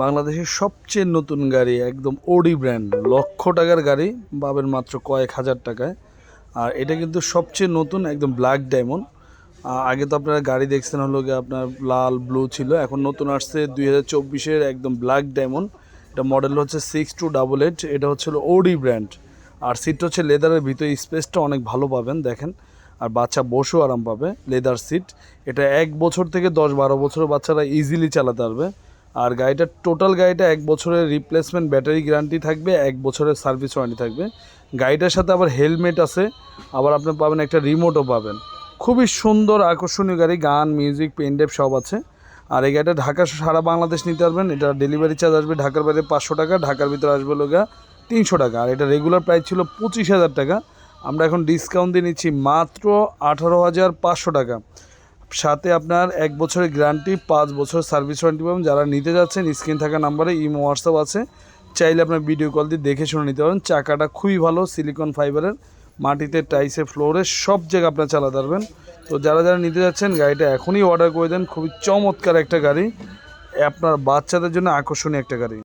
বাংলাদেশের সবচেয়ে নতুন গাড়ি, একদম ওডি ব্র্যান্ড লক্ষ টাকার গাড়ি, পাবেন মাত্র কয়েক হাজার টাকায়। আর এটা কিন্তু সবচেয়ে নতুন, একদম ব্ল্যাক ডায়মন্ড আগে তো আপনারা গাড়ি দেখছেন হলো গিয়ে আপনার লাল ব্লু ছিল, এখন নতুন আসছে দুই হাজার চব্বিশের একদম ব্ল্যাক ডায়মন্ড এটা মডেল হচ্ছে সিক্স টু ডাবল এইট এটা হচ্ছে ওডি ব্র্যান্ড আর সিটটা হচ্ছে লেদারের ভিতরে স্পেসটা অনেক ভালো পাবেন, দেখেন। আর বাচ্চা বসেও আরাম পাবে লেদার সিট এটা এক বছর থেকে দশ বারো বছরের বাচ্চারা ইজিলি চালাতে পারবে। আর গাড়িটার টোটাল গাড়িটা এক বছরের রিপ্লেসমেন্ট ব্যাটারি গ্যারান্টি থাকবে, এক বছরের সার্ভিস ওয়ারেন্টি থাকবে। গাড়িটার সাথে আবার হেলমেট আছে, আবার আপনি পাবেন একটা রিমোটও পাবেন। খুবই সুন্দর, আকর্ষণীয় গাড়ি, গান মিউজিক পেনডেপ সব আছে। আর এই গাড়িটা ঢাকা, সারা বাংলাদেশ নিতে পারবেন। এটা ডেলিভারি চার্জ আসবে ঢাকার বাইরে পাঁচশো টাকা, ঢাকার ভিতরে আসবে লোগা তিনশো টাকা। আর এটা রেগুলার প্রাইস ছিল পঁচিশ হাজার টাকা। আমরা এখন ডিসকাউন্ট দিয়ে নিচ্ছি মাত্র আঠারো হাজার পাঁচশো টাকা। সাথে আপনার এক বছরের গ্যারান্টি পাঁচ বছর সার্ভিস ওয়ারেন্টি পাবেন। যারা নিতে যাচ্ছেন স্ক্রিন থাকা নাম্বারে ইমো হোয়াটসঅ্যাপ আছে। চাইলে আপনার ভিডিও কল দিয়ে দেখে শুনে নিতে পারেন। চাকাটা খুবই ভালো সিলিকন ফাইবারের মাটিতে টাইসে ফ্লোরে সব জায়গায় আপনার চালাতে পারবেন। তো যারা যারা নিতে যাচ্ছেন, গাড়িটা এখনই অর্ডার করে দেন। খুবই চমৎকার একটা গাড়ি। আপনার বাচ্চাদের জন্য আকর্ষণীয় একটা গাড়ি।